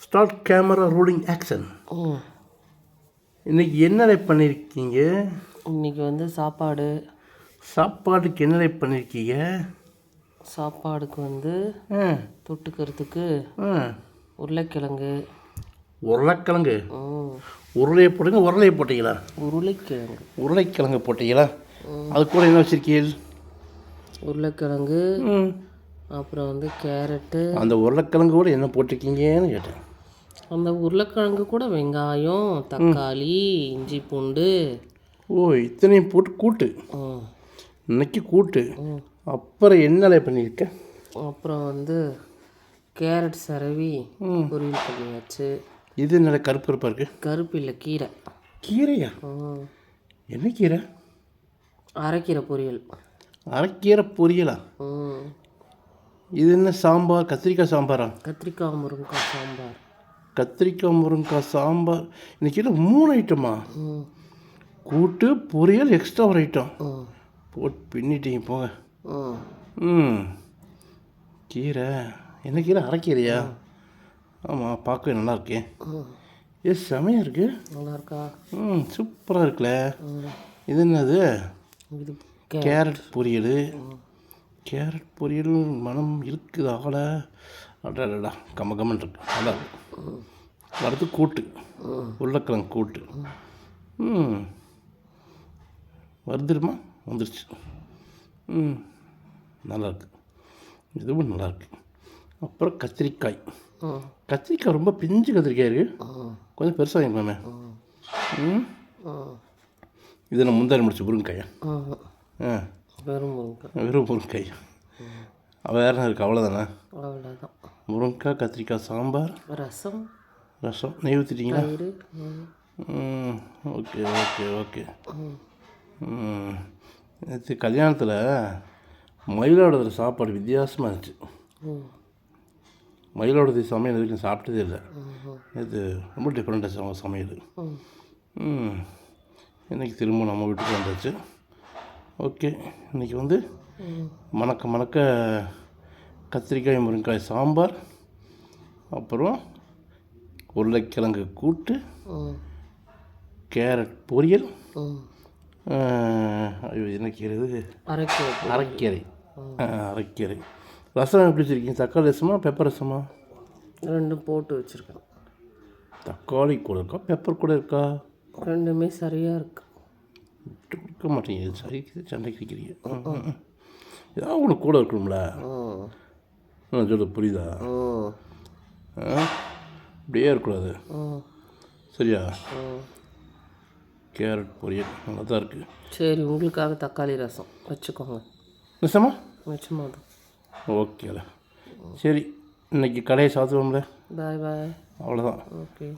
Start camera rolling action இன்னைக்கு என்னடை பண்ணியிருக்கீங்க இன்னைக்கு வந்து சாப்பாடு. சாப்பாட்டுக்கு என்னடை பண்ணியிருக்கீங்க சாப்பாடுக்கு வந்து தொட்டுக்கிறதுக்கு உருளைக்கிழங்கு. உருளைக்கிழங்கு? உருளையை போட்டீங்க உருளையை போட்டீங்களா? உருளைக்கிழங்கு. உருளைக்கிழங்கு போட்டீங்களா? அது கூட என்ன வச்சிருக்கீங்க? உருளைக்கிழங்கு. ம். அப்புறம் வந்து கேரட்டு. அந்த உருளைக்கிழங்கு கூட என்ன போட்டிருக்கீங்கன்னு கேட்டேன். அந்த உருளைக்கிழங்கு கூட வெங்காயம் தக்காளி இஞ்சி பூண்டு. ஓ இத்தனையும் போட்டு கூட்டு. ம் இன்னைக்கு கூட்டு. அப்புறம் என்னலை பண்ணியிருக்க? அப்புறம் வந்து கேரட் சரவி. பொரியல் பண்ணியாச்சு. இது நல்ல கருப்பு கருப்பாக இருக்குது கருப்பு இல்லை கீரை. கீரையா? என்ன கீரை? அரைக்கீரை பொரியல். அரைக்கீரை பொரியலா? ம். இது என்ன சாம்பார்? கத்திரிக்காய் சாம்பாரா? கத்திரிக்காய் முருங்கைக்காய் சாம்பார். கத்திரிக்காய் முருங்கைக்காய் சாம்பார். இன்னைக்கு என்ன மூணு ஐட்டமா கூட்டு பொரியல் எக்ஸ்ட்ரா ஒரு ஐட்டம் போட்டு பின்னிட்டீங்க போங்க. ம். கீரை. என்ன கீரை? அரைக்கீரையா? ஆமாம் பார்க்கவே நல்லா இருக்கே. ஏ செமையாக இருக்கு. நல்லா இருக்கா? ம் சூப்பராக இருக்குல்ல. இது என்னது? கேரட். பொரியல். கேரட் பொரியல் மனம் இருக்குது ஆள அடடா கம்ம கம்மன் இருக்கு. நல்லா இருக்கு அடுத்து கூட்டு. உருளைக்கிழங்கு கூட்டு. ம். வருதுமா வந்துருச்சு. ம். நல்லா இருக்கு இதுவும் நல்லா இருக்கு அப்புறம் கத்திரிக்காய். கத்திரிக்காய் ரொம்ப பிஞ்சு கத்திரிக்காய் இருக்கு. ம் கொஞ்சம் பெருசாக வாங்கிக்கலாமே ம். இது நான் முந்தாரி முடிச்சு முருங்கைக்காயா ஆ. வெறும் முருங்கை. வெறும் முருங்கைக்காய் வேறு இருக்குது அவ்வளோதானே அவ்வளோதான் முருங்கைக்காய் கத்திரிக்காய் சாம்பார். ரசம். ரசம். நெய் ஊற்றிட்டீங்களா ஓகே ஓகே ஓகே. நேற்று கல்யாணத்தில் மயிலாடுதுறை சாப்பாடு வித்தியாசமாக இருந்துச்சு. மயிலாடுதுறை சமையல் வரைக்கும் சாப்பிட்டதே இல்லை. இது ரொம்ப டிஃப்ரெண்ட்டாக சமையல். இன்றைக்கி திரும்ப நம்ம வீட்டுக்கு வந்தாச்சு. ஓகே. இன்றைக்கி வந்து மணக்க மணக்க கத்திரிக்காய் முருங்கைக்காய் சாம்பார் அப்புறம் உருளைக்கிழங்கு கூட்டு கேரட் பொரியல் என்ன இது? அரைக்கீரை அரைக்கீரை. ரசம் எப்படி வச்சுருக்கீங்க? தக்காளி ரசமா பெப்பர் ரசமா? ரெண்டும் போட்டு வச்சுருக்கேன் தக்காளி கூட இருக்கா? பெப்பர் கூட இருக்கா? ரெண்டுமே சரியாக இருக்கு? விட்டு கொடுக்க மாட்டீங்க சரி சண்டைக்கு ம். ஏதாவது ஒன்று கூட இருக்கணும்ல நான் சொல்ல புரியுதா? இப்படியே இருக்கக்கூடாது. சரியா? கேரட் பொரியல் நல்லா தான் இருக்குது சரி உங்களுக்காக தக்காளி ரசம். வச்சுக்கோங்க. நிச்சயமா தான். ஓகேல. சரி இன்னைக்கு கடையை சாத்துவோம்ல. பாய் பாய். அவ்வளோதான் ஓகே.